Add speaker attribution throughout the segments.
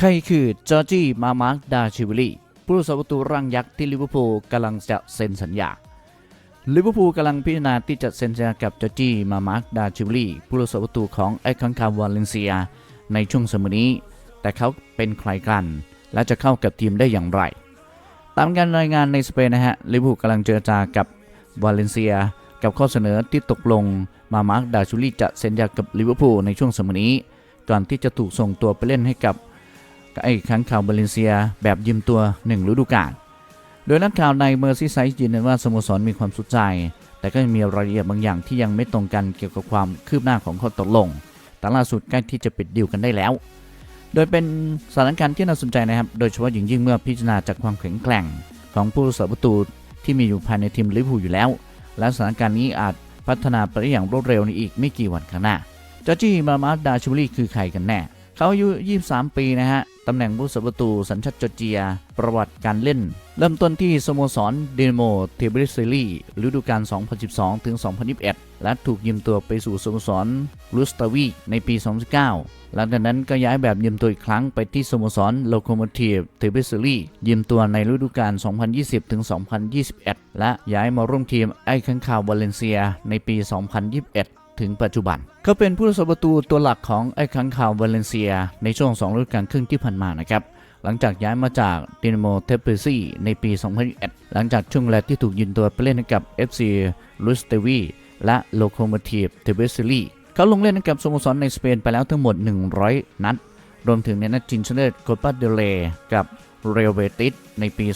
Speaker 1: ใครคือจอร์จีมามาร์กดาชิวลีผู้รักษาประตูร่างยักษ์ที่ลิเวอร์พูลกำลังจะเซ็นสัญญาลิเวอร์พูลกำลังพิจารณาที่จะเซ็นสัญญากับจอร์จีมามาร์กดาชิวลีผู้รักษาประตูของไอคอนคาวาเลนเซีย ในช่วงสมัยนี้ แต่เขาเป็นใครกัน และจะเข้ากับทีมได้อย่างไร ตามการรายงานในสเปนนะฮะลิเวอร์พูลกำลังเจรจากับวาเลนเซีย กับข้อเสนอที่ตกลงมามาร์กดาชูลีจะเซ็นสัญญากับลิเวอร์พูลในช่วงสมัยนี้ก่อนที่จะถูกส่งตัวไปเล่นให้กับ ไอ้ค้างข่าวบาเลนเซียแบบยืมตัวหนึ่งฤดูกาล โดยนักข่าวในเมอร์ซีไซด์ยืนยันว่าสโมสรมีความสนใจ แต่ก็ยังมีรายละเอียดบางอย่างที่ยังไม่ตรงกันเกี่ยวกับความคืบหน้าของข้อตกลง แต่ล่าสุดใกล้ที่จะปิดดีลกันได้แล้ว โดยเป็นสถานการณ์ที่น่าสนใจนะครับ โดยเฉพาะอย่างยิ่งเมื่อพิจารณาจากความแข็งแกร่ง ของผู้รักษาประตูที่มีอยู่ภายในทีมลิเวอร์พูลอยู่แล้ว และสถานการณ์นี้อาจพัฒนาไปได้อย่างรวดเร็วในอีกไม่กี่วันข้างหน้าจอร์จี้มามาดาชูรีคือใครกันแน่ เขาอายุ 23 ปีนะฮะ ตำแหน่งผู้รักษาประตูสัญชาติจอร์เจีย ประวัติการเล่น เริ่มต้นที่สโมสรเดนโมเทเบริสเซลีฤดูกาล 2012 ถึง 2021 และถูกยืมตัวไปสู่สโมสรลูสตาวีในปี 2019 หลังจากนั้นก็ย้ายแบบยืมตัวอีกครั้งไปที่สโมสรโลโคโมทีฟเทเบริสเซลียืมตัวในฤดูกาล 2020 ถึง 2021 และย้ายมาร่วมทีมไอ้ข้างข่าววาเลนเซียในปี 2021 ถึงปัจจุบัน เขาเป็นผู้รักษาประตูตัวหลักของไอ้ค้างคาววาเลนเซีย ในช่วง2ฤดูกาลครึ่งที่ผ่านมานะครับหลังจากย้ายมาจากดินาโมเทเปซีในปี 2001หลังจากช่วงแรกที่ถูกยืนตัวไปเล่นกับ FC ลูสเตวีและโลโคโมทีฟเทเบซิลีเขาลงเล่นกับสโมสรในสเปนไปแล้วทั้งหมด 100 นัด รวมถึงในนัดชิงชนะเลิศโคปาเดเลกับเรอเบติสในปี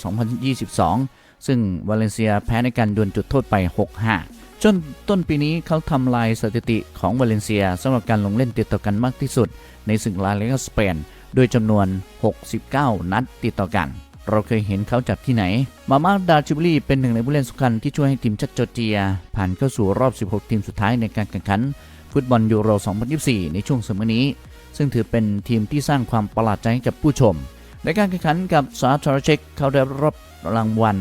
Speaker 1: 2022 ซึ่งวาเลนเซียแพ้ในการดวลจุดโทษไป 6-5 จนต้นปีนี้เขาทำลายสถิติของวาเลนเซียสำหรับการลงเล่นติดต่อกันมากที่สุด ในศึกลาลิกาสเปนโดยจำนวน 69 นัดติดต่อกัน เราเคยเห็นเขาจับที่ไหน มามาดาชิบลีเป็นหนึ่งในผู้เล่นสำคัญที่ช่วยให้ทีมชาติจอร์เจีย ผ่านเข้าสู่รอบ 16 ทีมสุดท้ายในการแข่งขัน ฟุตบอลยูโร 2024 ในช่วงสมัยนี้ ซึ่งถือเป็นทีมที่สร้างความประหลาดใจให้กับผู้ชม ในการแข่งขันกับสาธารณเช็กเขาได้รับรางวัล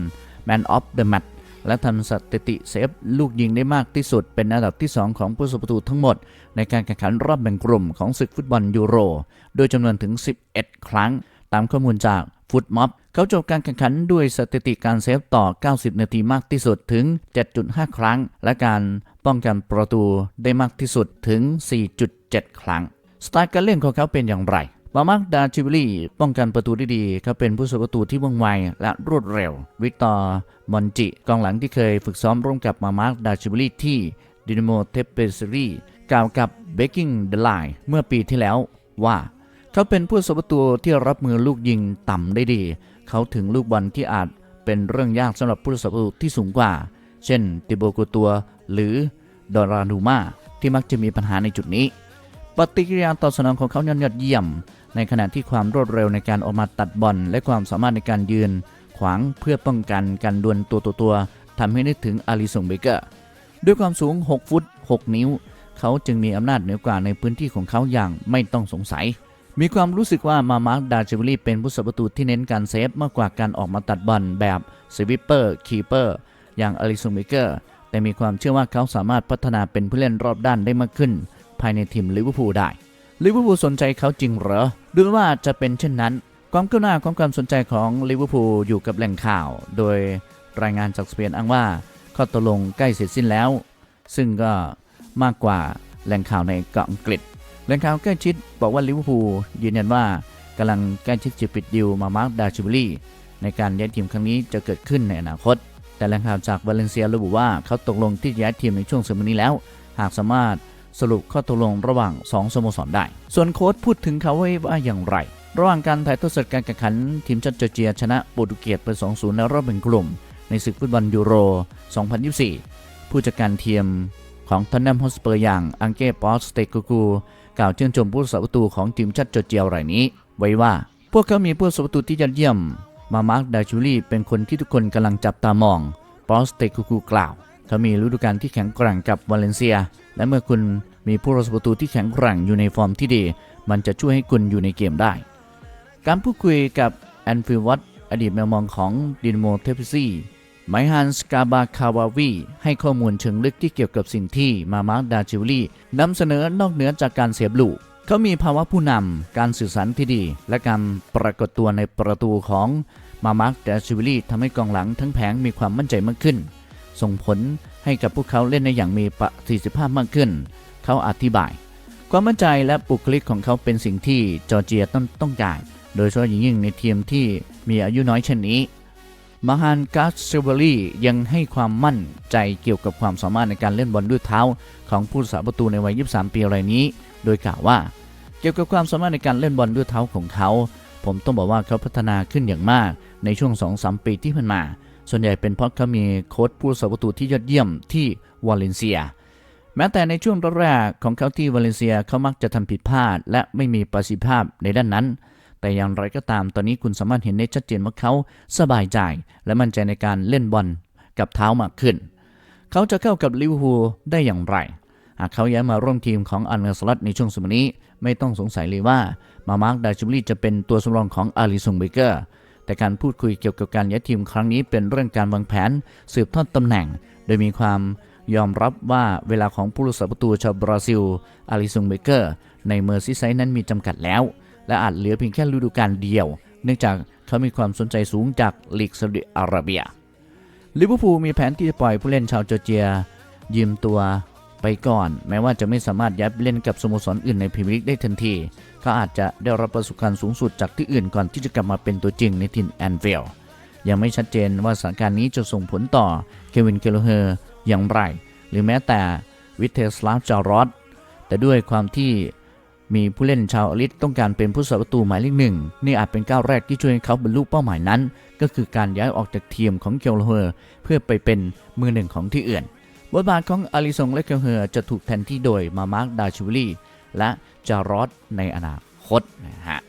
Speaker 1: Man of the Match และทำสถิติเซฟลูกยิงได้มากที่สุด เป็นอันดับที่ 2 ของผู้สประตูทั้งหมด ในการแข่งขันรอบแบ่งกลุ่มของศึกฟุตบอลยูโร โดยจำนวนถึง 11 ครั้ง ตามข้อมูลจากฟุตม็อบเขาจบการแข่งขันด้วยสถิติการเซฟต่อ 90 นาทีมากที่สุดถึง 7.5 ครั้ง และการป้องกันประตูได้มากที่สุดถึง 4.7 ครั้ง สไตล์การเล่นของเขาเป็นอย่างไร มามาร์กดาชิวลีป้องกันประตูได้ดีเขาเป็นผู้สประตูที่ว่องไวและรวดเร็ว วิกตอร์มอนจิกองหลังที่เคยฝึกซ้อมร่วมกับมามาร์กดาชิวลีที่ดินโมเทเปซรีกล่าวกับเบกกิ้งเดลไลเมื่อปีที่แล้วว่า เขาเป็นผู้สประตูที่รับมือลูกยิงต่ำได้ดี เขาถึงลูกบอลที่อาจเป็นเรื่องยากสำหรับผู้สประตูที่สูงกว่า เช่นติโบโกตัวหรือดอรานูมาที่มักจะมีปัญหาในจุดนี้ ปฏิกิริยาตอบสนองของเขายอดเยี่ยม ในขณะที่ความรวดเร็วในการออกมาตัดบอลและความสามารถในการยืน ขวางเพื่อป้องกันการดวลตัวตัวตัวทำให้นึกถึงอาริสงเบเกอร์ด้วยความสูง 6 ฟุต 6 นิ้ว เขาจึงมีอำนาจเหนือกว่าในพื้นที่ของเขาอย่างไม่ต้องสงสัย มีความรู้สึกว่ามามาร์กดาเจวลีเป็นผู้สัประตูที่เน้นการเซฟมากกว่าการออกมาตัดบอลแบบสวิปเปอร์คีเปอร์อย่างอาริสงเบเกอร์แต่มีความเชื่อว่าเขาสามารถพัฒนาเป็นผู้เล่นรอบด้านได้มากขึ้น ภายในทีมลิเวอร์พูลได้ ลิเวอร์พูลสนใจเขาจริงเหรอ ดูเหมือนว่าจะเป็นเช่นนั้น ความก้าวหน้าของความสนใจของลิเวอร์พูลอยู่กับแหล่งข่าว โดยรายงานจากสเปนอ้างว่าข้อตกลงใกล้เสร็จสิ้นแล้ว ซึ่งก็มากกว่าแหล่งข่าวในเกาะอังกฤษ แหล่งข่าวใกล้ชิดบอกว่าลิเวอร์พูลยืนยันว่ากำลังใกล้ชิดจะปิดดิวมามาร์กดาชิบลีในการย้ายทีมครั้งนี้จะเกิดขึ้นในอนาคต แต่แหล่งข่าวจากวาเลนเซียระบุว่าเขาตกลงที่ย้ายทีมในช่วงสมัยนี้แล้ว หากสามารถ สรุปข้อตกลงระหว่าง 2 สโมสรได้ ส่วนโค้ชพูดถึงเขาไว้ว่าอย่างไร ระหว่างการถ่ายทอดสดการแข่งขัน ทีมชาติจอร์เจียชนะโปรตุเกสไป 2-0 ในรอบแบ่งกลุ่ม ในศึกฟุตบอลยูโร 2024 ผู้จัดการทีมของทันนัมฮอสเปอร์อย่างอังเก้ปอสเตกูกู กล่าวชื่นชมผู้รักษาประตูของทีมชาติจอร์เจียรายนี้ ไว้ว่า พวกเขามีผู้รักษาประตูที่ยอดเยี่ยม มามาร์กดาชูลี่เป็นคนที่ทุกคนกำลังจับตามองปอสเตกูกูกล่าว เขามีฤดูกาลที่แข็งแกร่งกับวาเลนเซีย และเมื่อคุณมีผู้รักษาประตูที่แข็งแกร่งอยู่ในฟอร์มที่ดี มันจะช่วยให้คุณอยู่ในเกมได้ การพูดคุยกับแอนฟิลวัตอดีตแมวมองของดินโมเทปซีไมฮันสกาบาคาวาวีให้ข้อมูลเชิงลึกที่เกี่ยวกับสิ่งที่มามาร์ดาชิวลี่นำเสนอนอกเหนือจากการเสียบลูกเขามีภาวะผู้นำการสื่อสารที่ดี และการปรากฏตัวในประตูของมามาร์กเดชิวิลี่ทำให้กองหลังทั้งแผงมีความมั่นใจมากขึ้น ส่งผล ให้กับพวกเขาเล่นในอย่างมีประสิทธิภาพมากขึ้น เขาอธิบาย ความมั่นใจและบุคลิกของเขาเป็นสิ่งที่จอร์เจียต้องต้องการ โดยเฉพาะอย่างยิ่งในทีมที่มีอายุน้อยเช่นนี้มาฮานกาสเซเวอรี่ยังให้ความมั่นใจเกี่ยวกับความสามารถในการเล่นบอลด้วยเท้า ของผู้รักษาประตูในวัย 23 ปีรายนี้ โดยกล่าวว่า เกี่ยวกับความสามารถในการเล่นบอลด้วยเท้าของเขา ผมต้องบอกว่าเขาพัฒนาขึ้นอย่างมากในช่วง 2-3 ปีที่ผ่านมา ส่วนใหญ่เป็นเพราะเขามีโค้ชผู้รักษาประตูที่ยอดเยี่ยมที่วาเลนเซีย แม้แต่ในช่วงแรกๆของเขาที่วาเลนเซียเขามักจะทำผิดพลาด และไม่มีประสิทธิภาพในด้านนั้น แต่อย่างไรก็ตามตอนนี้คุณสามารถเห็นได้ชัดเจนว่าเขาสบายใจ และมั่นใจในการเล่นบอลกับเท้ามากขึ้น เขาจะเข้ากับลิเวอร์พูลได้อย่างไรหากเขาย้ายมาร่วมทีมของอันเนอร์สลัดในช่วงสมัยนี้ ไม่ต้องสงสัยเลยว่า มามาร์กดาชิมลีจะเป็นตัวสำรองของอาริซงเบเกอร์ แต่การพูดคุยเกี่ยวกับการย้ายทีมครั้งนี้เป็นเรื่องการวางแผน สืบทอดตำแหน่ง โดยมีความยอมรับว่าเวลาของผู้รักษาประตูชาวบราซิล อาริซงเบเกอร์ ในเมอร์ซิไซด์นั้นมีจำกัดแล้ว และอาจเหลือเพียงแค่ฤดูกาลเดียว เนื่องจากเขามีความสนใจสูงจากลีกซาอุดิอาระเบียลิเวอร์พูลมีแผนที่จะปล่อยผู้เล่นชาวจอร์เจีย ยืมตัว ไปก่อน แม้ว่าจะไม่สามารถย้ายเล่นกับสโมสรอื่นในพรีเมียร์ลีกได้ทันที เขาอาจจะได้รับประสบการณ์สูงสุดจากที่อื่นก่อนที่จะกลับมาเป็นตัวจริงในทีมแอนฟิลด์ยังไม่ชัดเจนว่าสถานการณ์นี้จะส่งผลต่อเควินเกลเฮอร์อย่างไร หรือแม้แต่วิเทสลาฟจารอดแต่ด้วยความที่มีผู้เล่นชาวอลิสต้องการเป็นผู้สาประตูหมายเลขหนึ่งนี่อาจเป็นก้าวแรกที่ช่วยให้เขาบรรลุเป้าหมายนั้น ก็คือการย้ายออกจากทีมของเกลเฮอร์เพื่อไปเป็นมือหนึ่งของที่อื่น บทบาทของอลิซงและเกลเฮอร์จะถูกแทนที่โดยมามาร์กดาชิวิลี่และจารอดในอนาคตนะฮะ